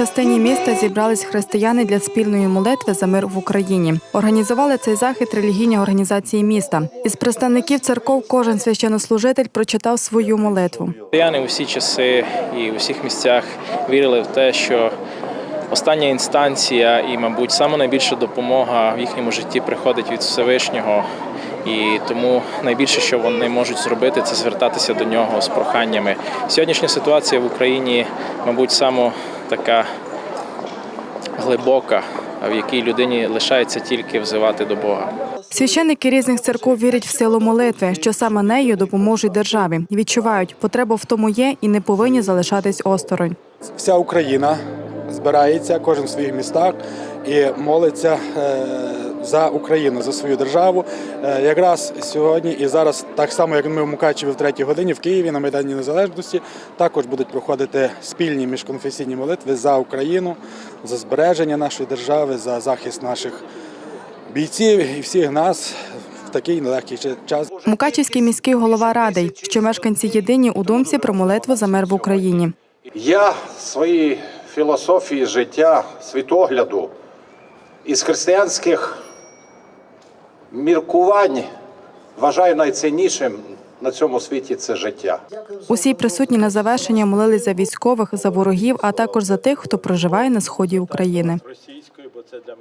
частині міста зібрались християни для спільної молитви за мир в Україні. Організували цей захід релігійні організації міста. Із представників церков кожен священнослужитель прочитав свою молитву. Християни у всі часи і у всіх місцях вірили в те, що остання інстанція і, мабуть, саме найбільша допомога в їхньому житті приходить від Всевишнього. І тому найбільше, що вони можуть зробити, це звертатися до нього з проханнями. Сьогоднішня ситуація в Україні, мабуть, саме така глибока, в якій людині лишається тільки взивати до Бога. Священники різних церков вірять в силу молитви, що саме нею допоможуть державі. Відчувають, потреба в тому є і не повинні залишатись осторонь. Вся Україна збирається, кожен в своїх містах і молиться е, за Україну, за свою державу. Е, Якраз сьогодні і зараз, так само як ми в Мукачеві в третій годині, в Києві на Майдані Незалежності, також будуть проходити спільні міжконфесійні молитви за Україну, за збереження нашої держави, за захист наших бійців і всіх нас в такий нелегкий час. Мукачівський міський голова радий, що мешканці єдині у думці про молитву за мир в Україні. Я в своїй філософії життя, світогляду із християнських міркувань вважаю найціннішим на цьому світі це життя. Усі присутні на завершення молились за військових, за ворогів, а також за тих, хто проживає на сході України.